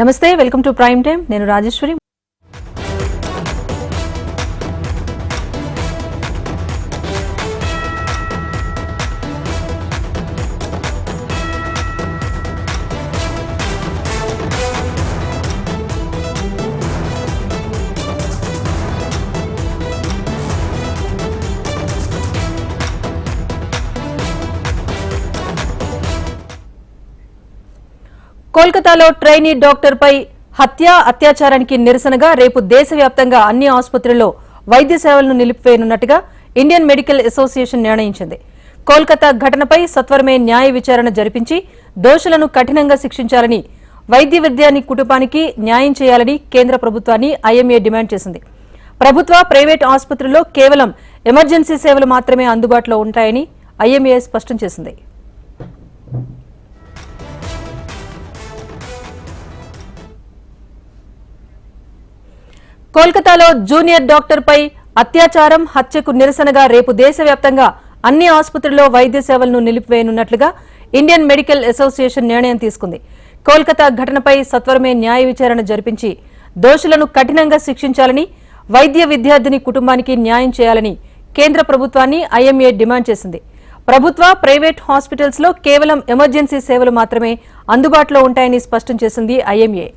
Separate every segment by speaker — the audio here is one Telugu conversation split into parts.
Speaker 1: నమస్తే వెల్కమ్ టు ప్రైమ్ టైం నేను రాజేశ్వరి. కోల్కతాలో ట్రైనీ డాక్టర్పై హత్య అత్యాచారానికి నిరసనగా రేపు దేశవ్యాప్తంగా అన్ని ఆసుపత్రుల్లో వైద్య సేవలను నిలిపివేయనున్నట్టుగా ఇండియన్ మెడికల్ అసోసియేషన్ నిర్ణయించింది. కోల్కతా ఘటనపై సత్వరమే న్యాయ విచారణ జరిపించి దోషులను కఠినంగా శిక్షించాలని వైద్య విద్యాని కుటుంబానికి న్యాయం చేయాలని కేంద్ర ప్రభుత్వాన్ని ఐఎంఏ డిమాండ్ చేసింది. ప్రభుత్వ ప్రైవేట్ ఆసుపత్రుల్లో కేవలం ఎమర్జెన్సీ సేవలు మాత్రమే అందుబాటులో ఉంటాయని ఐఎంఏ స్పష్టం చేసింది. కోల్కతాలో జూనియర్ డాక్టర్పై అత్యాచారం హత్యకు నిరసనగా రేపు దేశవ్యాప్తంగా అన్ని ఆసుపత్రుల్లో వైద్య సేవలను నిలిపివేయనున్నట్లుగా ఇండియన్ మెడికల్ అసోసియేషన్ నిర్ణయం తీసుకుంది. కోల్కతా ఘటనపై సత్వరమే న్యాయ విచారణ జరిపించి దోషులను కఠినంగా శిక్షించాలని వైద్య విద్యార్థిని కుటుంబానికి న్యాయం చేయాలని కేంద్ర ప్రభుత్వాన్ని ఐఎంఏ డిమాండ్ చేసింది. ప్రభుత్వ ప్రైవేట్ హాస్పిటల్స్లో కేవలం ఎమర్జెన్సీ సేవలు మాత్రమే అందుబాటులో ఉంటాయని స్పష్టం చేసింది ఐఎంఏ.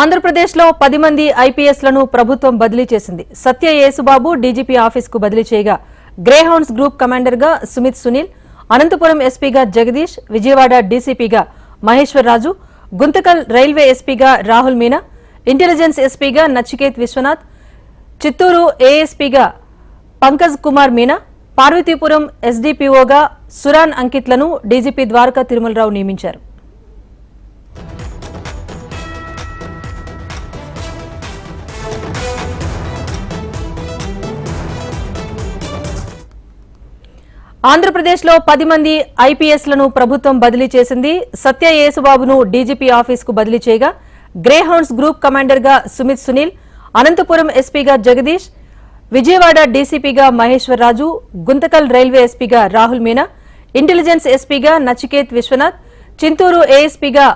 Speaker 1: ఆంధ్రప్రదేశ్లో పది మంది ఐపీఎస్లను ప్రభుత్వం బదిలీ చేసింది. సత్య యేసుబాబు డీజీపీ ఆఫీసుకు బదిలీ చేయగా గ్రేహౌండ్స్ గ్రూప్ కమాండర్గా సుమిత్ సునీల్ అనంతపురం ఎస్పీగా జగదీష్ విజయవాడ డీసీపీగా మహేశ్వర్ రాజు గుంతకల్ రైల్వే ఎస్పీగా రాహుల్ మీనా ఇంటెలిజెన్స్ ఎస్పీగా నచికేత్ విశ్వనాథ్ చిత్తూరు ఏఎస్పీగా పంకజ్ కుమార్ మీనా పార్వతీపురం ఎస్డీపీఓగా సురాన్ అంకిత్లను డీజీపీ ద్వారకా తిరుమలరావు నియమించారు. ఆంధ్రప్రదేశ్లో పది మంది ఐపీఎస్లను ప్రభుత్వం బదిలీ చేసింది. సత్య యేసుబాబును డీజీపీ ఆఫీస్కు బదిలీ చేయగా గ్రేహౌండ్స్ గ్రూప్ కమాండర్గా సుమిత్ సునీల్ అనంతపురం ఎస్పీగా జగదీష్ విజయవాడ డీసీపీగా మహేశ్వర్ రాజు గుంతకల్ రైల్వే ఎస్పీగా రాహుల్ మీనా ఇంటెలిజెన్స్ ఎస్పీగా నచికేత్ విశ్వనాథ్ చింతూరు ఏఎస్పీగా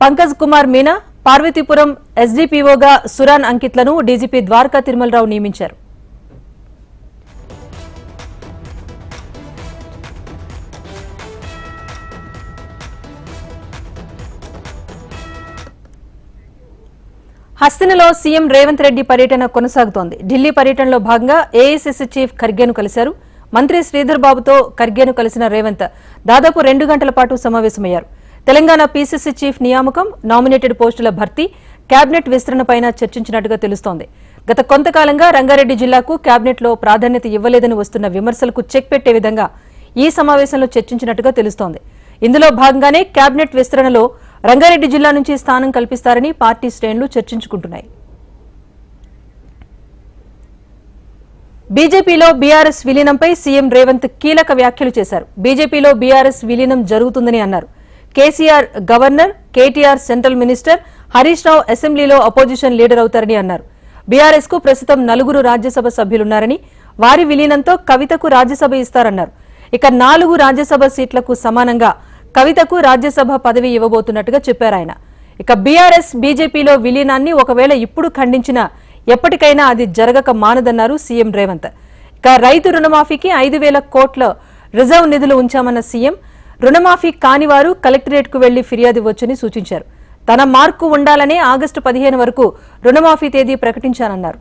Speaker 1: పంకజ్ కుమార్ మీనా పార్వతీపురం ఎస్డీపీఓగా సురాన్ అంకిత్లను డీజీపీ ద్వారకా తిరుమలరావు నియమించారు. హస్తినలో సీఎం రేవంత్ రెడ్డి పర్యటన కొనసాగుతోంది. ఢిల్లీ పర్యటనలో భాగంగా ఏఐసిసి చీఫ్ ఖర్గేను కలిశారు. మంత్రి శ్రీధర్ బాబుతో ఖర్గేను కలిసిన రేవంత్ దాదాపు రెండు గంటల పాటు సమావేశమయ్యారు. తెలంగాణ పీసీసీ చీఫ్ నియామకం నామినేటెడ్ పోస్టుల భర్తీ కేబినెట్ విస్తరణపైన చర్చించినట్టుగా తెలుస్తోంది. గత కొంతకాలంగా రంగారెడ్డి జిల్లాకు కేబినెట్లో ప్రాధాన్యత ఇవ్వలేదని వస్తున్న విమర్శలకు చెక్ పెట్టే విధంగా ఈ సమావేశంలో చర్చించినట్టుగా తెలుస్తోంది. ఇందులో భాగంగానే కేబినెట్ విస్తరణలో రంగారెడ్డి జిల్లా నుంచి స్థానం కల్పిస్తారని పార్టీ శ్రేణులు చర్చించుకుంటున్నాయి. బీజేపీలో బీఆర్ఎస్ విలీనంపై సీఎం రేవంత్ కీలక వ్యాఖ్యలు చేశారు. బీజేపీలో బీఆర్ఎస్ విలీనం జరుగుతుందని అన్నారు. KCR governor KTR central minister Harish Rao అసెంబ్లీలో అపోజిషన్ లీడర్ అవుతారని అన్నారు. బీఆర్ఎస్కు ప్రస్తుతం నలుగురు రాజ్యసభ సభ్యులున్నారని వారి విలీనంతో కవితకు రాజ్యసభ ఇస్తారన్నారు. ఇక నాలుగు రాజ్యసభ సీట్లకు సమానంగా కవితకు రాజ్యసభ పదవి ఇవ్వబోతున్నట్టుగా చెప్పారు ఆయన. ఇక బీఆర్ఎస్ బీజేపీలో విలీనాన్ని ఒకవేళ ఇప్పుడు ఖండించినా ఎప్పటికైనా అది జరగక మానదన్నారు సీఎం రేవంత్. ఇక రైతు రుణమాఫీకి ఐదు వేల కోట్ల రిజర్వ్ నిధులు ఉంచామన్న సీఎం రుణమాఫీ కానివారు కలెక్టరేట్కు వెళ్ళి ఫిర్యాదు ఇవ్వొచ్చని సూచించారు. తన మార్కు ఉండాలనే ఆగస్టు పదిహేను వరకు రుణమాఫీ తేదీ ప్రకటించానన్నారు.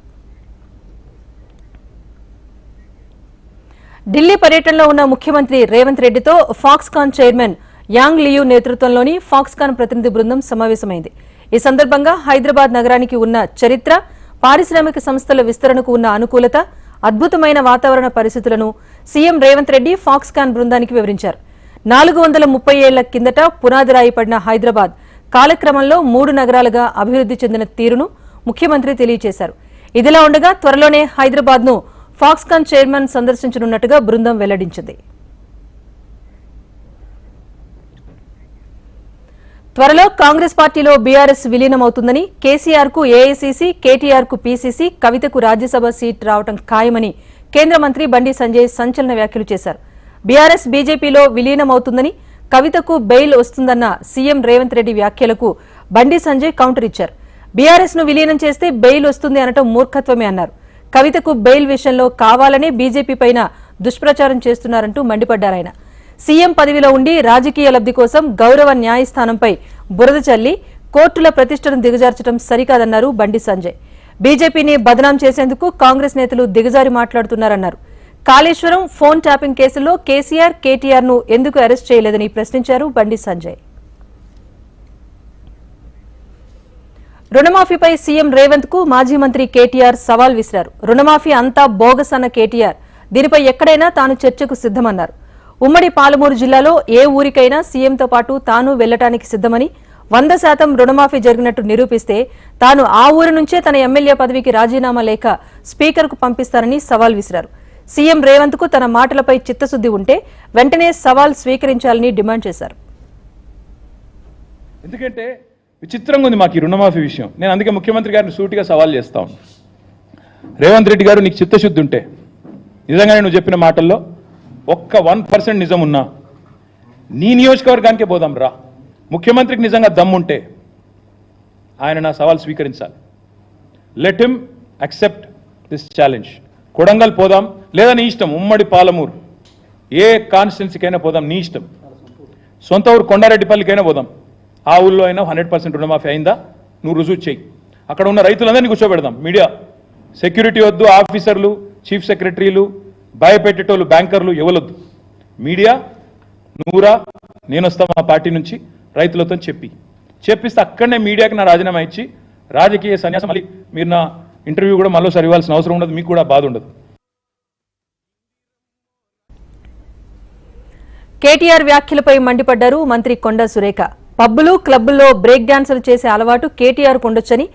Speaker 1: ఢిల్లీ పర్యటనలో ఉన్న ముఖ్యమంత్రి రేవంత్ రెడ్డితో ఫాక్స్కాన్ చైర్మన్ యాంగ్ లియూ నేతృత్వంలోని ఫాక్స్కాన్ ప్రతినిధి బృందం సమావేశమైంది. ఈ సందర్భంగా హైదరాబాద్ నగరానికి ఉన్న చరిత్ర పారిశ్రామిక సంస్థల విస్తరణకు ఉన్న అనుకూలత అద్భుతమైన వాతావరణ పరిస్థితులను సీఎం రేవంత్ రెడ్డి ఫాక్స్కాన్ బృందానికి వివరించారు. నాలుగు వందల ముప్పై ఏళ్ళ కిందట పునాది రాయిపడిన హైదరాబాద్ కాలక్రమంలో మూడు నగరాలుగా అభివృద్ధి చెందిన తీరును ముఖ్యమంత్రి తెలియజేశారు ఇదిలా ఉండగా త్వరలోనే హైదరాబాద్ను ఫాక్స్కాన్ చైర్మన్ సందర్శించనున్నట్టుగా బృందం వెల్లడించింది. త్వరలో కాంగ్రెస్ పార్టీలో బీఆర్ఎస్ విలీనమవుతుందని కేసీఆర్కు ఏఐసీసీ కేటీఆర్కు పీసీసీ కవితకు రాజ్యసభ సీట్ రావడం ఖాయమని కేంద్ర మంత్రి బండి సంజయ్ సంచలన వ్యాఖ్యలు చేశారు. బీఆర్ఎస్ బీజేపీలో విలీనమవుతుందని కవితకు బెయిల్ వస్తుందన్న సీఎం రేవంత్ రెడ్డి వ్యాఖ్యలకు బండి సంజయ్ కౌంటర్ ఇచ్చారు. బీఆర్ఎస్ను విలీనం చేస్తే బెయిల్ వస్తుంది అనటం మూర్ఖత్వమే అన్నారు. కవితకు బెయిల్ విషయంలో కావాలనే బీజేపీ పైన దుష్ప్రచారం చేస్తున్నారంటూ మండిపడ్డారాయన సీఎం పదవిలో ఉండి రాజకీయ లబ్ధి కోసం గౌరవ న్యాయస్థానంపై బురద చల్లి కోర్టుల ప్రతిష్టను దిగజార్చడం సరికాదన్నారు బండి సంజయ్. బీజేపీని బదనాం చేసేందుకు కాంగ్రెస్ నేతలు దిగజారి మాట్లాడుతున్నారన్నారు. కాళేశ్వరం ఫోన్ ట్యాపింగ్ కేసులో కేసీఆర్ కేటీఆర్ను ఎందుకు అరెస్ట్ చేయలేదని ప్రశ్నించారు బండి సంజయ్. రుణమాఫీపై సీఎం రేవంత్కు మాజీ మంత్రి కేటీఆర్ సవాల్ విసిరారు. రుణమాఫీ అంతా బోగస్ అన్న కేటీఆర్. దీనిపై ఎక్కడైనా తాను చర్చకు సిద్దమన్నారు ఉమ్మడి పాలమూరు జిల్లాలో ఏ ఊరికైనా సీఎంతో పాటు తాను వెళ్ళటానికి సిద్దమని వంద శాతం రుణమాఫీ జరిగినట్టు నిరూపిస్తే తాను ఆ ఊరి నుంచే తన ఎమ్మెల్యే పదవికి రాజీనామా లేఖ స్పీకర్కు పంపిస్తానని సవాల్ విసిరారు. సీఎం రేవంత్కు తన మాటలపై చిత్తశుద్ది ఉంటే వెంటనే సవాల్ స్వీకరించాలని డిమాండ్ చేశారు.
Speaker 2: ఎందుకంటే విచిత్రంగా ఉంది మాకు ఈ రుణమాఫీ విషయం. నేను అందుకే ముఖ్యమంత్రి గారిని సూటిగా సవాల్ చేస్తాను రేవంత్ రెడ్డి గారు నీకు చిత్తశుద్ధి ఉంటే నిజంగానే నువ్వు చెప్పిన మాటల్లో ఒక్క వన్ పర్సెంట్ నిజం ఉన్నా నీ నియోజకవర్గానికే పోదాం రా. ముఖ్యమంత్రికి నిజంగా దమ్ముంటే ఆయన నా సవాల్ స్వీకరించాలి. Let him accept this challenge Kodangal పోదాం లేదా నీ ఇష్టం ఉమ్మడి పాలమూరు. ఏ కాన్స్టిట్యున్సీకైనా పోదాం నీ ఇష్టం. సొంత ఊరు కొండారెడ్డిపల్లికైనా పోదాం. ఆ ఊళ్ళో అయినా హండ్రెడ్ పర్సెంట్ రుణమాఫీ అయిందా? నువ్వు రుజువు చేయి అక్కడ ఉన్న రైతులందరినీ కూర్చోబెడదాం. మీడియా. సెక్యూరిటీ వద్దు ఆఫీసర్లు చీఫ్ సెక్రటరీలు భయపెట్టేటోళ్ళు బ్యాంకర్లు ఇవ్వలొద్దు మీడియా నువ్వురా నేను మా పార్టీ నుంచి రైతులతో చెప్పి. చెప్పిస్తే అక్కడనే మీడియాకి నా రాజీనామా ఇచ్చి రాజకీయ సన్యాసం మళ్ళీ మీరు నా ఇంటర్వ్యూ కూడా మళ్ళీసారి ఇవ్వాల్సిన అవసరం ఉండదు మీకు కూడా బాధ ఉండదు.
Speaker 1: కేటీఆర్ వ్యాఖ్యలపై మండిపడ్డారు మంత్రి కొండ సురేఖ. పబ్బులు క్లబ్బుల్లో బ్రేక్ డాన్సులు చేసే అలవాటు కేటీఆర్ ఉండొచ్చని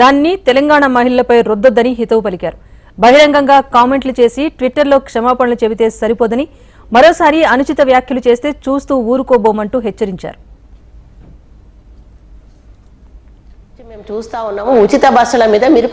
Speaker 1: దాన్ని తెలంగాణ మహిళలపై రుద్దొద్దని హితవు పలికారు. బహిరంగంగా కామెంట్లు చేసి ట్విట్టర్లో క్షమాపణలు చెబితే సరిపోదని మరోసారి అనుచిత వ్యాఖ్యలు చేస్తే చూస్తూ ఊరుకోబోమంటూ హెచ్చరించారు.
Speaker 3: మేము చూస్తా ఉన్నాము. ఉచిత బస్సుల మీద మీరు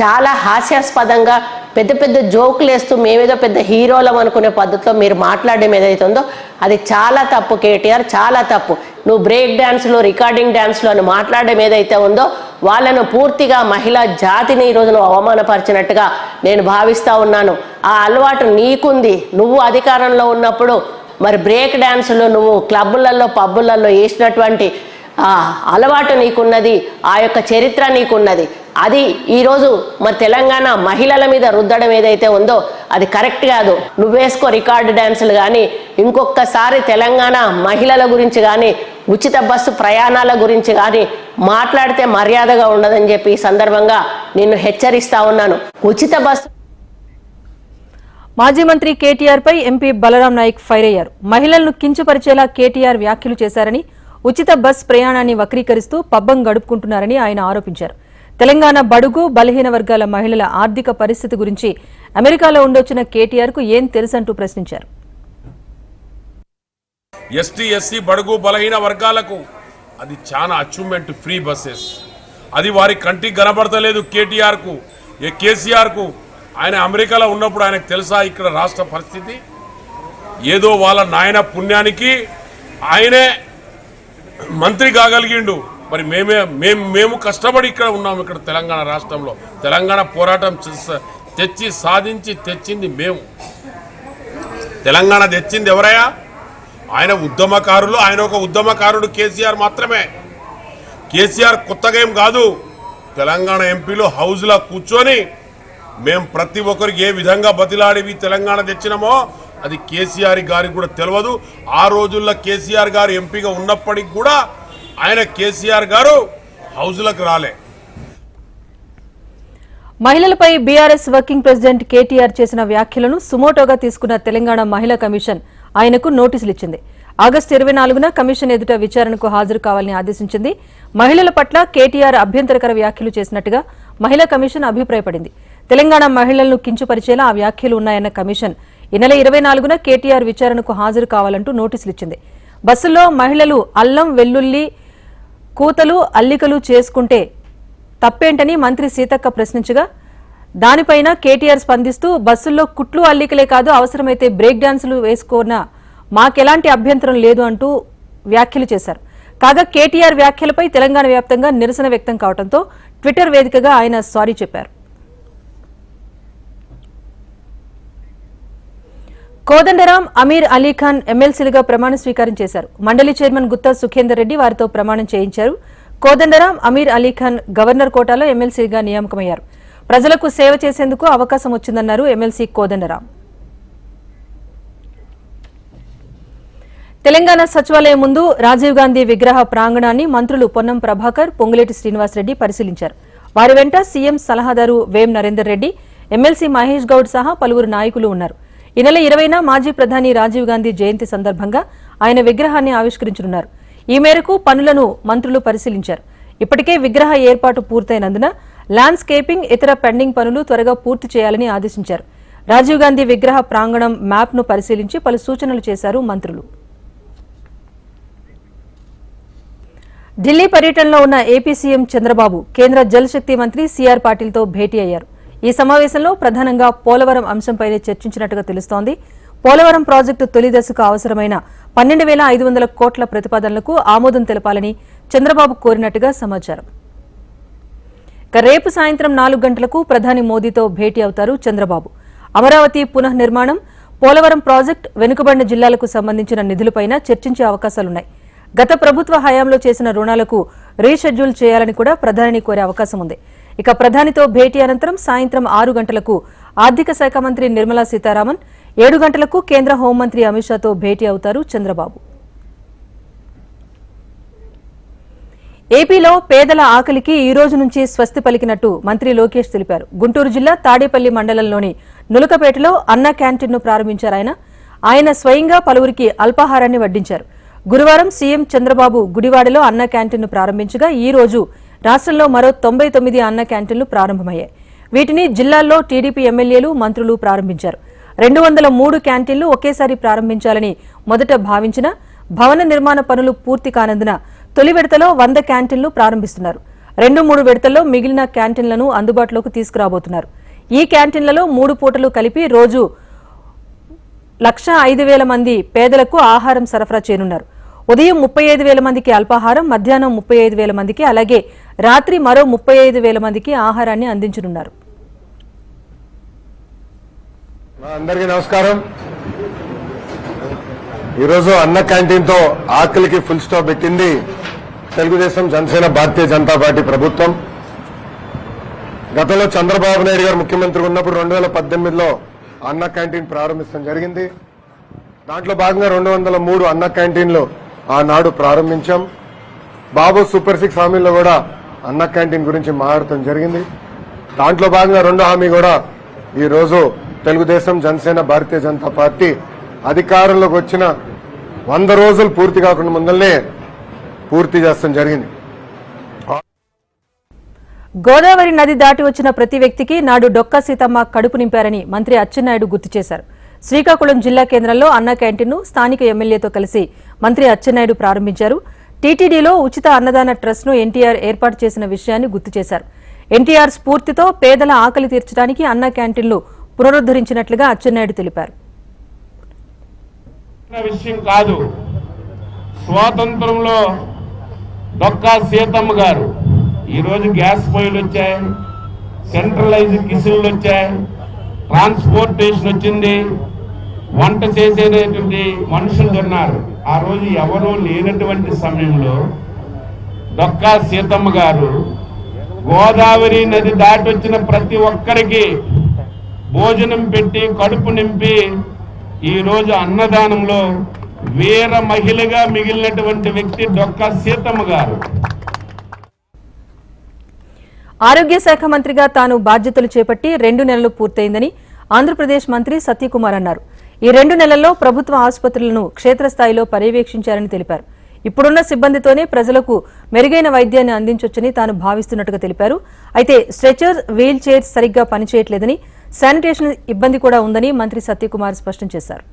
Speaker 3: చాలా హాస్యాస్పదంగా పెద్ద పెద్ద జోకులు వేస్తూ మేమేదో పెద్ద హీరోలం అనుకునే పద్ధతిలో మీరు మాట్లాడడం ఏదైతే ఉందో అది చాలా తప్పు కేటీఆర్ చాలా తప్పు. నువ్వు బ్రేక్ డ్యాన్స్లో రికార్డింగ్ డ్యాన్స్లో అని మాట్లాడడం ఏదైతే ఉందో వాళ్ళను పూర్తిగా మహిళా జాతిని ఈరోజు నువ్వు అవమానపరిచినట్టుగా నేను భావిస్తూ ఉన్నాను. ఆ అలవాటు నీకుంది. నువ్వు అధికారంలో ఉన్నప్పుడు మరి బ్రేక్ డ్యాన్సులు నువ్వు క్లబ్బులలో పబ్బులలో వేసినటువంటి అలవాటు నీకున్నది ఆ యొక్క చరిత్ర నీకున్నది. అది ఈరోజు మరి తెలంగాణ మహిళల మీద రుద్దడం ఏదైతే ఉందో అది కరెక్ట్ కాదు. నువ్వేసుకో రికార్డు డ్యాన్సులు కానీ ఇంకొకసారి తెలంగాణ మహిళల గురించి కానీ ఉచిత బస్సు ప్రయాణాల గురించి కానీ మాట్లాడితే మర్యాదగా ఉండదని చెప్పి ఈ సందర్భంగా నిన్ను హెచ్చరిస్తా ఉన్నాను. ఉచిత బస్సు
Speaker 1: మాజీ మంత్రి కేటీఆర్ పై ఎంపీ బలరాం నాయక్ ఫైర్ అయ్యారు. మహిళలను కించపరిచేలా కేటీఆర్ వ్యాఖ్యలు చేశారని ఉచిత బస్ ప్రయాణాన్ని వక్రీకరిస్తూ పబ్బం గడుపుకుంటున్నారని ఆయన ఆరోపించారు. తెలంగాణ బడుగు బలహీన వర్గాల మహిళల ఆర్థిక పరిస్థితి గురించి అమెరికాలో ఉండొచ్చిన కేటీఆర్కు ఏం తెలుసంటూ ప్రశ్నించారు.
Speaker 4: ఎస్టీ ఎస్సీ బడుగు బలహీన వర్గాలకు అది చాలా అచీవ్మెంట్ ఫ్రీ బస్సెస్. అది వారి కంటికి కనబడతలేదు కేటీఆర్కు ఏ కేసీఆర్కు. ఆయన అమెరికాలో ఉన్నప్పుడు ఆయనకు తెలుసా ఇక్కడ రాష్ట్ర పరిస్థితి? ఏదో వాళ్ళ నాయన పుణ్యానికి ఆయనే మంత్రి కాగలిగిండు. మరి మేమే మేము మేము కష్టపడి ఇక్కడ ఉన్నాము ఇక్కడ తెలంగాణ రాష్ట్రంలో. తెలంగాణ పోరాటం తెచ్చి సాధించి తెచ్చింది మేము. తెలంగాణ తెచ్చింది ఎవరయ్యా? ఆయన ఉద్యమకారులు ఆయన ఒక ఉద్యమకారుడు కేసీఆర్ మాత్రమే. కేసీఆర్ కొత్తగా ఏం కాదు. తెలంగాణ ఎంపీలు హౌస్లో కూర్చొని మేము ప్రతి ఒక్కరికి ఏ విధంగా బతిలాడివి తెలంగాణ తెచ్చినామో అది కేసీఆర్ గారికి కూడా తెలియదు ఆ రోజుల్లో కేసీఆర్ గారు ఎంపీగా ఉన్నప్పటికి కూడా ఆయన కేసీఆర్ గారు హౌజులకు రాలే.
Speaker 1: మహిళలపై బీఆర్ఎస్ వర్కింగ్ ప్రెసిడెంట్ కేటీఆర్ చేసిన వ్యాఖ్యలను సుమోటోగా తీసుకున్న తెలంగాణ మహిళా కమిషన్ ఆయనకు నోటీసులు ఇచ్చింది. ఆగస్టు ఇరవై నాలుగున కమిషన్ ఎదుట విచారణకు హాజరు కావాలని ఆదేశించింది. మహిళల పట్ల కేటీఆర్ అభ్యంతరకర వ్యాఖ్యలు చేసినట్టుగా మహిళా కమిషన్ అభిప్రాయపడింది. తెలంగాణ మహిళలను కించుపరిచేలా ఆ వ్యాఖ్యలు ఉన్నాయన్న కమిషన్ ఈ నెల ఇరవై నాలుగున కేటీఆర్ విచారణకు హాజరు కావాలంటూ నోటీసులు ఇచ్చింది. బస్సుల్లో మహిళలు అల్లం వెల్లుల్లి కూతలు అల్లికలు చేసుకుంటే తప్పేంటని మంత్రి సీతక్క ప్రశ్నించగా దానిపైన కేటీఆర్ స్పందిస్తూ బస్సుల్లో కుట్లు అల్లికలే కాదు అవసరమైతే బ్రేక్ డాన్సులు వేసుకున్న మాకెలాంటి అభ్యంతరం లేదు అంటూ వ్యాఖ్యలు చేశారు. కాగా కేటీఆర్ వ్యాఖ్యలపై తెలంగాణ వ్యాప్తంగా నిరసన వ్యక్తం కావడంతో ట్విట్టర్ వేదికగా ఆయన సారీ చెప్పారు. కోదండరాం అమీర్ అలీఖాన్ ఎమ్మెల్సీలుగా ప్రమాణ స్వీకారం చేశారు. మండలి చైర్మన్ గుత్తా సుఖేందర్ రెడ్డి వారితో ప్రమాణం చేయించారు. కోదండరాం అమీర్ అలీఖాన్ గవర్నర్ కోటాలో ఎమ్మెల్సీగా నియామకమయ్యారు. ప్రజలకు సేవ చేసేందుకు అవకాశం వచ్చిందన్నారు ఎమ్మెల్సీ కోదండరాం. తెలంగాణ సచివాలయం ముందు రాజీవ్ గాంధీ విగ్రహ ప్రాంగణాన్ని మంత్రులు పొన్నం ప్రభాకర్ పొంగులేటి శ్రీనివాసరెడ్డి పరిశీలించారు. వారి వెంట సీఎం సలహాదారు వేం నరేందర్ రెడ్డి ఎమ్మెల్సీ మహేష్ గౌడ్ సహా పలువురు నాయకులు ఉన్నారు. ఈ నెల ఇరవైన మాజీ ప్రధాని రాజీవ్ గాంధీ జయంతి సందర్భంగా ఆయన విగ్రహాన్ని ఆవిష్కరించనున్నారు. ఈ మేరకు పనులను మంత్రులు పరిశీలించారు. ఇప్పటికే విగ్రహ ఏర్పాటు పూర్తయినందున ల్యాండ్స్కేపింగ్ ఇతర పెండింగ్ పనులు త్వరగా పూర్తి చేయాలని ఆదేశించారు. రాజీవ్ గాంధీ విగ్రహ ప్రాంగణం మ్యాప్ను పరిశీలించి పలు సూచనలు చేశారు మంత్రులు. ఢిల్లీ పర్యటనలో ఉన్న ఏపీ సీఎం చంద్రబాబు కేంద్ర జలశక్తి మంత్రి సీఆర్ పాటిల్తో భేటీ అయ్యారు. ఈ సమావేశంలో ప్రధానంగా పోలవరం అంశంపైనే చర్చించినట్టుగా తెలుస్తోంది. పోలవరం ప్రాజెక్టు తొలి దశకు అవసరమైన పన్నెండు వేల ఐదు వందల కోట్ల ప్రతిపాదనలకు ఆమోదం తెలపాలని చంద్రబాబు కోరినట్టుగా సమాచారం. రేపు సాయంత్రం నాలుగు గంటలకు ప్రధాని మోదీతో భేటీ అవుతారు చంద్రబాబు. అమరావతి పునఃనిర్మాణం పోలవరం ప్రాజెక్టు వెనుకబడిన జిల్లాలకు సంబంధించిన నిధులపైన చర్చించే అవకాశాలున్నాయి. గత ప్రభుత్వ హయాంలో చేసిన రుణాలకు రీషెడ్యూల్ చేయాలని కూడా ప్రధానిని కోరే అవకాశం ఉంది. ఇక ప్రధానితో భేటీ అనంతరం సాయంత్రం ఆరు గంటలకు ఆర్థిక శాఖ మంత్రి నిర్మలా సీతారామన్ ఏడు గంటలకు కేంద్ర హోంమంత్రి అమిత్ షాతో భేటీ అవుతారు చంద్రబాబు. ఏపీలో పేదల ఆకలికి ఈ రోజు నుంచి స్వస్తి పలికినట్టు మంత్రి లోకేష్ తెలిపారు. గుంటూరు జిల్లా తాడేపల్లి మండలంలోని నులకపేటలో అన్న క్యాంటీన్ను ప్రారంభించారు ఆయన. ఆయన స్వయంగా పలువురికి అల్పాహారాన్ని వడ్డించారు. గురువారం సీఎం చంద్రబాబు గుడివాడలో అన్న క్యాంటీన్ను ప్రారంభించగా ఈ రోజు రాష్ట్రంలో మరో తొంభై తొమ్మిది అన్న క్యాంటీన్లు ప్రారంభమయ్యాయి. వీటిని జిల్లాల్లో టీడీపీ ఎమ్మెల్యేలు మంత్రులు ప్రారంభించారు. రెండు వందల మూడు క్యాంటీన్లు ఒకేసారి ప్రారంభించాలని మొదట భావించిన భవన నిర్మాణ పనులు పూర్తి కానందున తొలి విడతలో వంద క్యాంటీన్లు ప్రారంభిస్తున్నారు. రెండు మూడు విడతల్లో మిగిలిన క్యాంటీన్లను అందుబాటులోకి తీసుకురాబోతున్నారు. ఈ క్యాంటీన్లలో మూడు పూటలు కలిపి రోజు లక్ష ఐదు వేల మంది పేదలకు ఆహారం సరఫరా చేయనున్నారు. ఉదయం ముప్పై ఐదు వేల మందికి అల్పాహారం మధ్యాహ్నం ముప్పై ఐదు వేల మందికి అలాగే రాత్రి మరో ముప్పై ఐదు వేల మందికి ఆహారాన్ని అందించనున్నారు.
Speaker 5: అందరికీ నమస్కారం. ఈరోజు అన్న క్యాంటీన్తో ఆకలికి ఫుల్ స్టాప్ పెట్టింది తెలుగుదేశం జనసేన భారతీయ జనతా పార్టీ ప్రభుత్వం. గతంలో చంద్రబాబు నాయుడు గారు ముఖ్యమంత్రి ఉన్నప్పుడు రెండు వేల పద్దెనిమిదిలో అన్న క్యాంటీన్ ప్రారంభించడం జరిగింది. దాంట్లో భాగంగా రెండు వందల మూడు అన్న క్యాంటీన్లు ఆనాడు ప్రారంభించాం. బాబు సూపర్ సిక్స్ హామీల్లో కూడా అన్న క్యాంటీన్ గురించి మాట్లాడటం జరిగింది. దాంట్లో భాగంగా రెండో హామీ కూడా ఈ రోజు తెలుగుదేశం జనసేన భారతీయ జనతా పార్టీ అధికారంలోకి వచ్చిన వంద రోజులు పూర్తి కాకుండా ముందల్నే పూర్తి చేస్తాం జరిగింది.
Speaker 1: గోదావరి నది దాటి వచ్చిన ప్రతి వ్యక్తికి నాడు డొక్క సీతమ్మ కడుపు నింపారని మంత్రి అచ్చెన్నాయుడు గుర్తు చేశారు. శ్రీకాకుళం జిల్లా కేంద్రంలో అన్న క్యాంటీన్ను స్థానిక ఎమ్మెల్యేతో కలిసి మంత్రి అచ్చెన్నాయుడు ప్రారంభించారు. టీటీడీలో ఉచిత అన్నదాన ట్రస్ట్ను ఎన్టీఆర్ ఏర్పాటు చేసిన విషయాన్ని గుర్తు చేశారు. ఎన్టీఆర్ స్ఫూర్తితో పేదల ఆకలి తీర్చడానికి అన్న క్యాంటీన్లు పునరుద్ధరించినట్లుగా అచ్చెన్నాయుడు తెలిపారు.
Speaker 6: విషయం కాదు. స్వాతంత్రంలో డొక్కా సీతమ్మ గారు ఈరోజు గ్యాస్ పొయ్యిలు వచ్చాయి సెంట్రలైజ్ కిసిన్లు వచ్చాయి ట్రాన్స్పోర్టేషన్ వచ్చింది వంట చేసేటటువంటి మనుషులు ఉన్నారు ఆ రోజు ఎవరూ లేనటువంటి సమయంలో డొక్కా సీతమ్మ గారు గోదావరి నది దాటి వచ్చిన ప్రతి ఒక్కరికి భోజనం పెట్టి కడుపు నింపి ఈ రోజు అన్నదానంలో వీర మహిళగా మిగిలినటువంటి వ్యక్తి డొక్కా సీతమ్మ గారు.
Speaker 1: ఆరోగ్య శాఖ మంత్రిగా తాను బాధ్యతలు చేపట్టి రెండు నెలలు పూర్తయిందని ఆంధ్రప్రదేశ్ మంత్రి సత్యకుమార్ అన్నారు. ఈ రెండు నెలల్లో ప్రభుత్వ ఆసుపత్రులను క్షేత్రస్థాయిలో పర్యవేక్షించారని తెలిపారు. ఇప్పుడున్న సిబ్బందితోనే ప్రజలకు మెరుగైన వైద్యాన్ని అందించొచ్చని తాను భావిస్తున్నట్టుగా తెలిపారు. అయితే స్ట్రెచర్ వీల్ చైర్స్ సరిగ్గా పనిచేయట్లేదని శానిటేషన్ ఇబ్బంది కూడా ఉందని మంత్రి సత్యకుమార్ స్పష్టం చేశారు.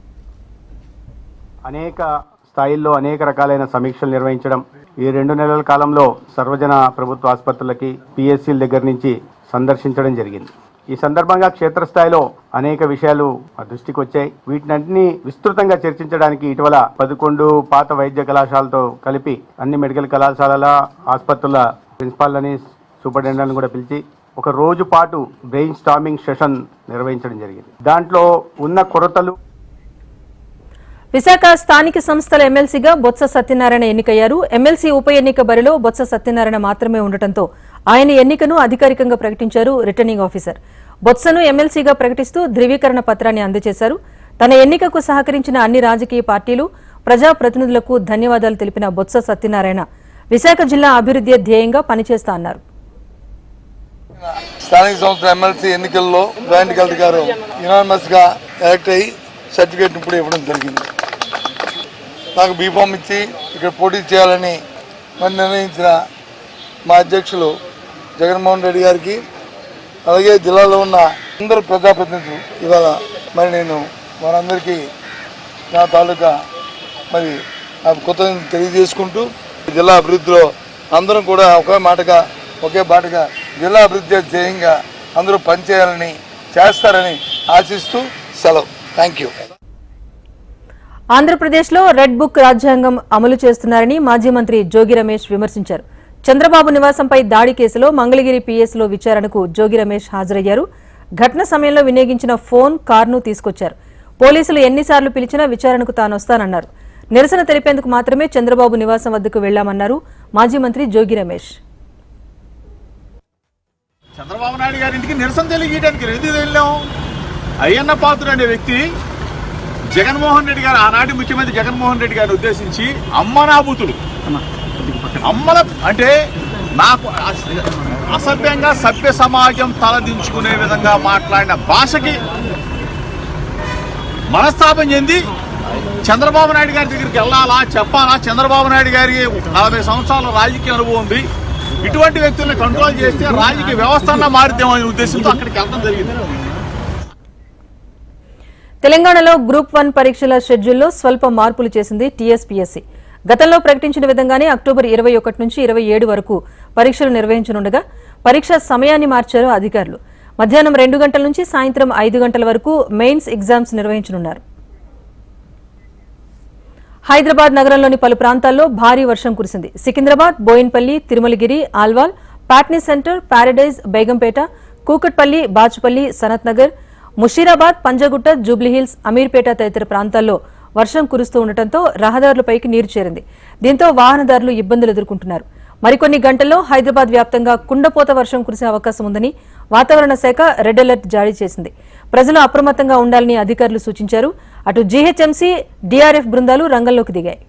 Speaker 7: అనేక స్థాయిల్లో అనేక రకాలైన సమీక్షలు నిర్వహించడం ఈ రెండు నెలల కాలంలో సర్వజన ప్రభుత్వ ఆసుపత్రులకి పిఎస్సీల దగ్గర నుంచి సందర్శించడం జరిగింది. ఈ సందర్భంగా క్షేత్రస్థాయిలో అనేక విషయాలు దృష్టికి వచ్చాయి. వీటినన్నింటినీ విస్తృతంగా చర్చించడానికి ఇటీవల పదకొండు పాత వైద్య కళాశాలతో కలిపి అన్ని మెడికల్ కళాశాలల ఆసుపత్రుల ప్రిన్సిపాల్లని సూపరింటెండెంట్లను కూడా పిలిచి ఒక రోజు పాటు బ్రెయిన్ స్టామింగ్ సెషన్ నిర్వహించడం జరిగింది. దాంట్లో ఉన్న కొరతలు
Speaker 1: విశాఖ స్థానిక సంస్థల ఎమ్మెల్సీగా బొత్స సత్యనారాయణ ఎన్నికయ్యారు. ఎమ్మెల్సీ ఉప ఎన్నిక బరిలో బొత్స సత్యనారాయణ మాత్రమే ఉండటంతో ఆయన ఎన్నికను అధికారికంగా ప్రకటించారు రిటర్నింగ్ ఆఫీసర్. బొత్సను ఎమ్మెల్సీగా ప్రకటిస్తూ ధృవీకరణ పత్రాన్ని అందజేశారు. తన ఎన్నికకు సహకరించిన అన్ని రాజకీయ పార్టీలు ప్రజాప్రతినిధులకు ధన్యవాదాలు తెలిపిన బొత్స సత్యనారాయణ. విశాఖ జిల్లా అభివృద్ధి ధ్యేయంగా పనిచేస్తా అన్నారు.
Speaker 8: స్థానిక సంస్థ ఎమ్మెల్సీ ఎన్నికల్లో జాయింట్ కలెక్టర్ గారు యునానిమస్గా ఎలక్ట్ అయ్యి సర్టిఫికేట్ ఇప్పుడు ఇవ్వడం జరిగింది. నాకు బీఫామ్ ఇచ్చి ఇక్కడ పోటీ చేయాలని మరి నిర్ణయించిన మా అధ్యక్షులు జగన్మోహన్ రెడ్డి గారికి అలాగే జిల్లాలో ఉన్న అందరు ప్రజాప్రతినిధులు ఇవాళ మరి నేను వారందరికీ నా తాలూకా మరి నా కొత్త తెలియజేసుకుంటూ జిల్లా అభివృద్ధిలో అందరం కూడా ఒకే మాటగా ఒకే బాటగా జిల్లా అభివృద్ధి ధ్యేయంగా అందరూ పనిచేయాలని చేస్తారని ఆశిస్తూ సెలవు. థ్యాంక్ యూ
Speaker 1: ఆంధ్రప్రదేశ్లో రెడ్ బుక్ రాజ్యాంగం అమలు చేస్తున్నారని మాజీ మంత్రి జోగి రమేష్ విమర్శించారు. చంద్రబాబు నివాసంపై దాడి కేసులో మంగళగిరి పీఎస్లో విచారణకు జోగి రమేష్ హాజరయ్యారు. ఘటన సమయంలో వినియోగించిన ఫోన్ కార్ను తీసుకొచ్చారు. పోలీసులు ఎన్నిసార్లు పిలిచినా విచారణకు తాను వస్తానన్నారు నిరసన తెలిపేందుకు మాత్రమే చంద్రబాబు నివాసం వద్దకు వెళ్ళామన్నారు మాజీ మంత్రి జోగి రమేష్.
Speaker 9: చంద్రబాబు నాయుడు గారి ఇంటికి నిరసన తెలియజేయడానికి ఎందుకు వెళ్ళాం? అయ్యన్న పాత్రుడు అనే వ్యక్తి జగన్మోహన్ రెడ్డి గారు ఆనాటి ముఖ్యమంత్రి జగన్మోహన్ రెడ్డి గారిని ఉద్దేశించి అమ్మనాభూతుడు. అమ్మల అంటే నాకు అసభ్యంగా సభ్య సమాజం తలదించుకునే విధంగా మాట్లాడిన భాషకి మనస్తాపం చెంది చంద్రబాబు నాయుడు గారి దగ్గరికి వెళ్ళాలా చెప్పాలా? చంద్రబాబు నాయుడు గారి నలభై సంవత్సరాల రాజకీయ అనుభవం ఉంది. ఇటువంటి వ్యక్తుల్ని కంట్రోల్ చేస్తే రాజకీయ వ్యవస్థ మారిద్దాం అనే ఉద్దేశంతో అక్కడికి వెళ్ళడం జరిగింది.
Speaker 1: తెలంగాణలో గ్రూప్ వన్ పరీక్షల షెడ్యూల్లో స్వల్ప మార్పులు చేసింది టీఎస్పీఎస్సీ. గతంలో ప్రకటించిన విధంగానే అక్టోబర్ ఇరవై ఒకటి నుంచి ఇరవై ఏడు వరకు పరీక్షలు నిర్వహించనుండగా పరీక్ష సమయాన్ని మార్చారు అధికారులు. మధ్యాహ్నం రెండు గంటల నుంచి సాయంత్రం ఐదు గంటల వరకు మెయిన్స్ ఎగ్జామ్స్ నిర్వహించనున్నారు. హైదరాబాద్ నగరంలోని పలు ప్రాంతాల్లో భారీ వర్షం కురిసింది. Secunderabad Bowenpally Tirumalagiri Alwal Patny centre Paradise Begumpet Kukatpally Bachupally Sanath Nagar Musheerabad Panjagutta Jubilee Hills Ameerpet తదితర ప్రాంతాల్లో వర్షం కురుస్తూ ఉండటంతో రహదారులపైకి నీరు చేరింది. దీంతో వాహనదారులు ఇబ్బందులు ఎదుర్కొంటున్నారు. మరికొన్ని గంటల్లో హైదరాబాద్ వ్యాప్తంగా కుండపోత వర్షం కురిసే అవకాశం ఉందని వాతావరణ శాఖ రెడ్ అలర్ట్ జారీ చేసింది. ప్రజలు అప్రమత్తంగా ఉండాలని అధికారులు సూచించారు. అటు జీహెచ్ఎంసీ డీఆర్ఎఫ్ బృందాలు రంగంలోకి దిగాయి.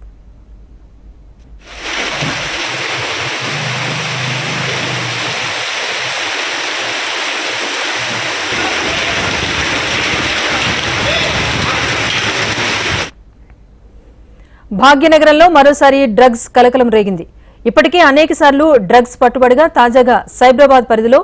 Speaker 1: భాగ్యనగరంలో మరోసారి డ్రగ్స్ కలకలం రేగింది. ఇప్పటికే అనేక సార్లు డ్రగ్స్ పట్టుబడిగా తాజాగా సైబరాబాద్ పరిధిలో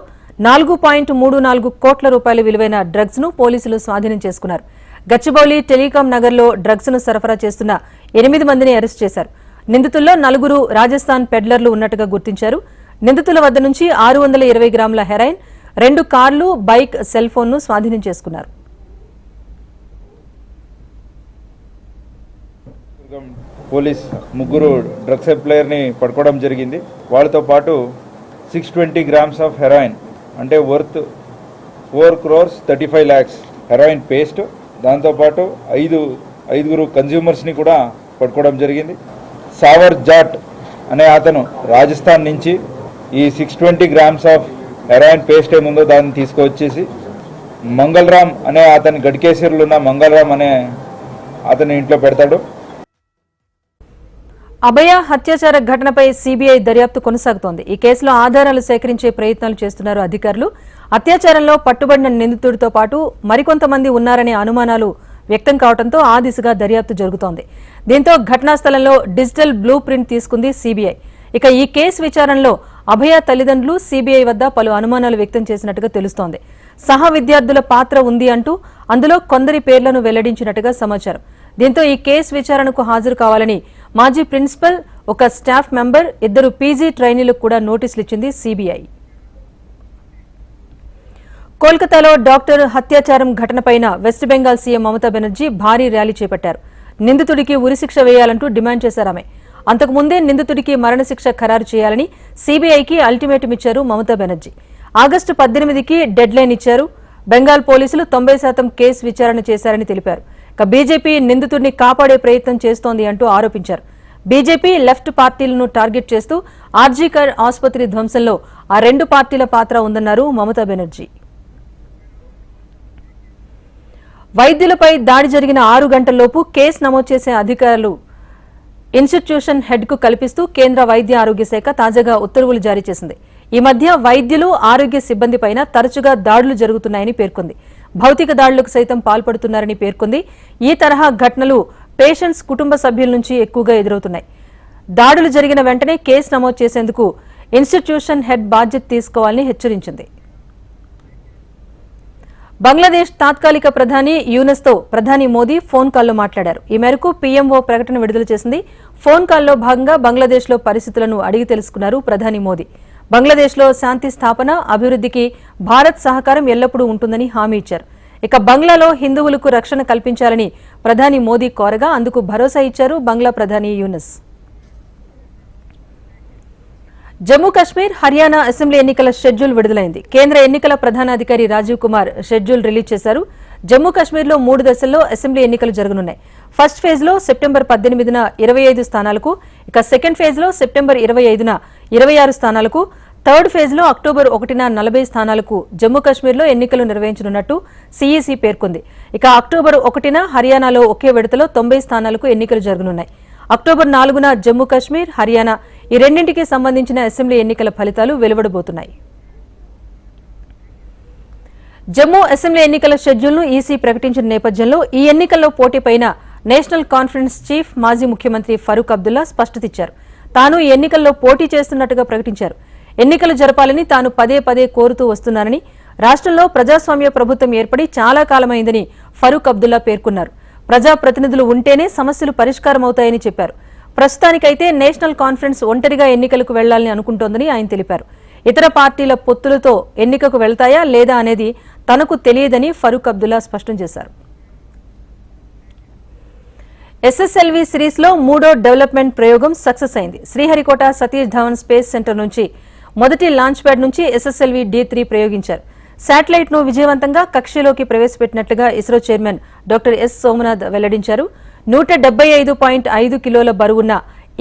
Speaker 1: నాలుగు పాయింట్ మూడు నాలుగు కోట్ల రూపాయల విలువైన డ్రగ్స్ను పోలీసులు స్వాధీనం చేసుకున్నారు. గచ్చిబౌలి టెలికాం నగర్లో డ్రగ్స్ను సరఫరా చేస్తున్న ఎనిమిది మందిని అరెస్ట్ చేశారు. నిందితుల్లో నలుగురు రాజస్థాన్ పెడ్లర్లు ఉన్నట్టుగా గుర్తించారు. నిందితుల వద్ద నుంచి ఆరు వందల ఇరవై గ్రాముల హెరాయిన్ రెండు కార్లు బైక్ సెల్ ఫోన్ను స్వాధీనం చేసుకున్నారు.
Speaker 10: పోలీస్ ముగ్గురు డ్రగ్స్ సప్లయర్ని పట్టుకోవడం జరిగింది. వాళ్ళతో పాటు six twenty grams of heroin అంటే worth four crores thirty five lakhs heroin paste దాంతోపాటు ఐదు ఐదుగురు కన్జ్యూమర్స్ని కూడా పట్టుకోవడం జరిగింది. సావర్ జాట్ అనే అతను రాజస్థాన్ నుంచి ఈ six twenty grams of heroin paste ఏముందో దాన్ని తీసుకువచ్చేసి మంగళరామ్ అనే అతని గడికేశ్వరులు ఉన్న మంగళరామ్ అనే అతని ఇంట్లో పెడతాడు.
Speaker 1: అభయ హత్యాచార ఘటనపై సీబీఐ దర్యాప్తు కొనసాగుతోంది. ఈ కేసులో ఆధారాలు సేకరించే ప్రయత్నాలు చేస్తున్నారు అధికారులు. అత్యాచారంలో పట్టుబడిన నిందితుడితో పాటు మరికొంతమంది ఉన్నారనే అనుమానాలు వ్యక్తం కావడంతో ఆ దిశగా దర్యాప్తు జరుగుతోంది. దీంతో ఘటనా స్థలంలో డిజిటల్ బ్లూ ప్రింట్ తీసుకుంది సీబీఐ. ఇక ఈ కేసు విచారణలో అభయ తల్లిదండ్రులు సీబీఐ వద్ద పలు అనుమానాలు వ్యక్తం చేసినట్టుగా తెలుస్తోంది. సహ విద్యార్థుల పాత్ర ఉంది అంటూ అందులో కొందరి పేర్లను వెల్లడించినట్టుగా సమాచారం. దీంతో ఈ కేసు విచారణకు హాజరు కావాలని మాజీ ప్రిన్సిపల్ ఒక స్టాఫ్ మెంబర్ ఇద్దరు పీజీ ట్రైనీలకు కూడా నోటీసులు ఇచ్చింది సీబీఐ. కోల్కతాలో డాక్టర్ హత్యాచారం ఘటనపైన వెస్ట్ బెంగాల్ సీఎం మమతా బెనర్జీ భారీ ర్యాలీ చేపట్టారు. నిందితుడికి ఉరిశిక్ష వేయాలంటూ డిమాండ్ చేశారు ఆమె. అంతకుముందే నిందితుడికి మరణశిక్ష ఖరారు చేయాలని సీబీఐకి అల్టిమేటం ఇచ్చారు మమతా బెనర్జీ. ఆగస్టు పద్దెనిమిదికి డెడ్ లైన్ ఇచ్చారు. బెంగాల్ పోలీసులు తొంభై శాతం కేసు విచారణ చేశారని తెలిపారు. బీజేపీ నిందితుడిని కాపాడే ప్రయత్నం చేస్తోంది అంటూ ఆరోపించారు. బీజేపీ లెఫ్ట్ పార్టీలను టార్గెట్ చేస్తూ ఆర్జీకర్ ఆసుపత్రి ధ్వంసంలో ఆ రెండు పార్టీల పాత్ర ఉందన్నారు మమతా బెనర్జీ. వైద్యులపై దాడి జరిగిన ఆరు గంటల్లోపు కేసు నమోదు చేసే అధికారులు ఇన్స్టిట్యూషన్ హెడ్కు కల్పిస్తూ కేంద్ర వైద్య ఆరోగ్య శాఖ తాజాగా ఉత్తర్వులు జారీ చేసింది. ఈ మధ్య వైద్యులు ఆరోగ్య సిబ్బందిపైన తరచుగా దాడులు జరుగుతున్నాయని పేర్కొంది. భౌతిక దాడులకు సైతం పాల్పడుతున్నారని పేర్కొంది. ఈ తరహా ఘటనలు పేషెంట్స్ కుటుంబ సభ్యుల నుంచి ఎక్కువగా ఎదురవుతున్నాయి. దాడులు జరిగిన వెంటనే కేసు నమోదు చేసేందుకు ఇన్స్టిట్యూషన్ హెడ్ బాధ్యత తీసుకోవాలని హెచ్చరించింది. బంగ్లాదేశ్ తాత్కాలిక ప్రధాని యూనస్తో ప్రధాని మోదీ ఫోన్ కాల్లో మాట్లాడారు. ఈ మేరకు పీఎంఓ ప్రకటన విడుదల చేసింది. ఫోన్ కాల్లో భాగంగా బంగ్లాదేశ్లో పరిస్థితులను అడిగి తెలుసుకున్నారు ప్రధాని మోదీ. బంగ్లాదేశ్లో శాంతి స్థాపన అభివృద్ధికి భారత్ సహకారం ఎల్లప్పుడూ ఉంటుందని హామీ ఇచ్చారు. ఇక బంగ్లాలో హిందువులకు రక్షణ కల్పించాలని ప్రధాని మోదీ కోరగా అందుకు భరోసా ఇచ్చారు బంగ్లా ప్రధాని యూనస్. జమ్మూ కాశ్మీర్ హర్యానా అసెంబ్లీ ఎన్నికల షెడ్యూల్ విడుదలైంది. కేంద్ర ఎన్నికల ప్రధానాధికారి రాజీవ్ కుమార్ షెడ్యూల్ రిలీజ్ చేశారు. జమ్మూ కాశ్మీర్లో మూడు దశల్లో అసెంబ్లీ ఎన్నికలు జరగనున్నాయి. ఫస్ట్ ఫేజ్లో సెప్టెంబర్ పద్దెనిమిదిన ఇరవై ఐదు స్థానాలకు ఇక సెకండ్ ఫేజ్లో సెప్టెంబర్ ఇరవై ఐదున ఇరవై ఆరు స్థానాలకు థర్డ్ ఫేజ్లో అక్టోబర్ ఒకటిన నలభై స్థానాలకు జమ్మూ కాశ్మీర్లో ఎన్నికలు నిర్వహించనున్నట్టు సీఈసీ పేర్కొంది. ఇక అక్టోబర్ ఒకటిన హర్యానాలో ఒకే విడతలో తొంభై స్థానాలకు ఎన్నికలు జరగనున్నాయి. అక్టోబర్ నాలుగున జమ్మూ కాశ్మీర్ హర్యానా ఈ రెండింటికి సంబంధించిన అసెంబ్లీ ఎన్నికల ఫలితాలు వెలువడబోతున్నాయి. జమ్మూ అసెంబ్లీ ఎన్నికల షెడ్యూల్ను ఈసీ ప్రకటించిన నేపథ్యంలో ఈ ఎన్నికల్లో పోటీపైన నేషనల్ కాన్ఫరెన్స్ చీఫ్ మాజీ ముఖ్యమంత్రి ఫరూక్ అబ్దుల్లా స్పష్టతిచ్చారు. తాను ఈ ఎన్నికల్లో పోటీ చేస్తున్నట్టుగా ప్రకటించారు. ఎన్నికలు జరపాలని తాను పదే పదే కోరుతూ వస్తున్నానని రాష్ట్రంలో ప్రజాస్వామ్య ప్రభుత్వం ఏర్పడి చాలా కాలమైందని ఫరూక్ అబ్దుల్లా పేర్కొన్నారు. ప్రజాప్రతినిధులు ఉంటేనే సమస్యలు పరిష్కారమవుతాయని చెప్పారు. ప్రస్తుతానికైతే నేషనల్ కాన్ఫరెన్స్ ఒంటరిగా ఎన్నికలకు వెళ్ళాలని అనుకుంటోందని ఆయన తెలిపారు. ఇతర పార్టీల పొత్తులతో ఎన్నికకు వెళ్తాయా లేదా అనేది తనకు తెలియదని ఫరూక్ అబ్దుల్లా స్పష్టం చేశారు. ఎస్ఎస్ఎల్వి సిరీస్లో మూడో డెవలప్మెంట్ ప్రయోగం సక్సెస్ అయింది. శ్రీహరికోట సతీష్ ధవన్ స్పేస్ సెంటర్ నుంచి మొదటి లాంచ్ ప్యాడ్ నుంచి ఎస్ఎస్ఎల్వి డి త్రీ ప్రయోగించారు. శాటిలైట్ను విజయవంతంగా కక్షలోకి ప్రవేశపెట్టినట్లుగా ISRO chairman doctor S Somanath వెల్లడించారు. నూట డెబ్బై ఐదు పాయింట్ ఐదు కిలోల బరువున్న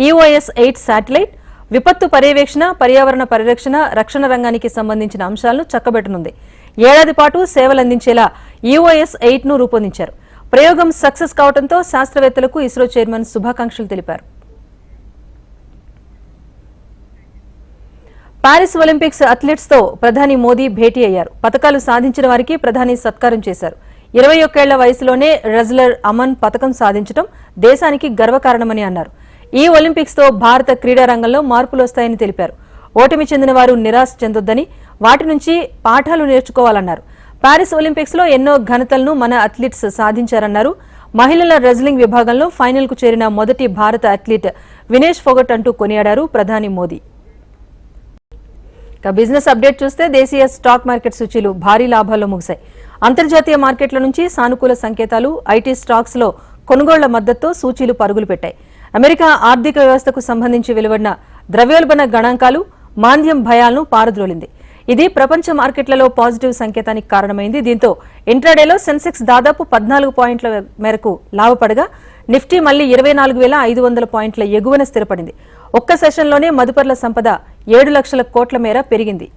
Speaker 1: ఈఓఎస్ ఎయిట్ శాటిలైట్ విపత్తు పర్యవేక్షణ పర్యావరణ పరిరక్షణ రక్షణ రంగానికి సంబంధించిన అంశాలను చక్కబెట్టనుంది. ఏడాది పాటు సేవలందించేలా ఈఓఎస్ ఎయిట్ను రూపొందించారు. ప్రయోగం సక్సెస్ కావడంతో శాస్త్రవేత్తలకు ఇస్రో చైర్మన్ శుభాకాంక్షలు తెలిపారు. పారిస్ ఒలింపిక్స్ అథ్లెట్స్తో ప్రధాని మోదీ భేటీ అయ్యారు. పథకాలు సాధించిన వారికి ప్రధాని సత్కారం చేశారు. ఇరవై ఒక్కేళ్ళ వయసులోనే రెజ్లర్ అమన్ పథకం సాధించడం దేశానికి గర్వకారణమని అన్నారు. ఈ ఒలింపిక్స్తో భారత క్రీడా రంగంలో మార్పులు వస్తాయని తెలిపారు. ఓటమి చెందిన వారు నిరాశ చెందొద్దని వాటి నుంచి పాఠాలు నేర్చుకోవాలన్నారు. పారిస్ ఒలింపిక్స్లో ఎన్నో ఘనతలను మన అథ్లెట్స్ సాధించారన్నారు. మహిళల రెజ్లింగ్ విభాగంలో ఫైనల్కు చేరిన మొదటి భారత అథ్లీట్ వినేష్ ఫోగట్ అంటూ కొనియాడారు ప్రధాని మోదీ. ఇక బిజినెస్ అప్డేట్ చూస్తే దేశీయ స్టాక్ మార్కెట్ సూచీలు భారీ లాభాల్లో ముగిశాయి. అంతర్జాతీయ మార్కెట్ల నుంచి సానుకూల సంకేతాలు ఐటీ స్టాక్స్లో కొనుగోళ్ళ మద్దతుతో సూచీలు పరుగులు పెట్టాయి. అమెరికా ఆర్థిక వ్యవస్థకు సంబంధించి వెలువడిన ద్రవ్యోల్బణ గణాంకాలు మాంద్యం భయాలను పారద్రోలింది. ఇది ప్రపంచ మార్కెట్లలో పాజిటివ్ సంకేతానికి కారణమైంది. దీంతో ఇంట్రాడేలో సెన్సెక్స్ దాదాపు పద్నాలుగు పాయింట్ల మేరకు లాభపడగా నిఫ్టీ మళ్ళీ ఇరవై నాలుగు వేల ఐదు వందల పాయింట్ల ఎగువన స్థిరపడింది. ఒక్క సెషన్లోనే మదుపర్ల సంపద ఏడు లక్షల కోట్ల మేర పెరిగింది.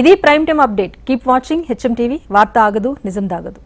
Speaker 1: ఇది prime time update. Keep watching. HM TV వార్త ఆగదు నిజం దాగదు.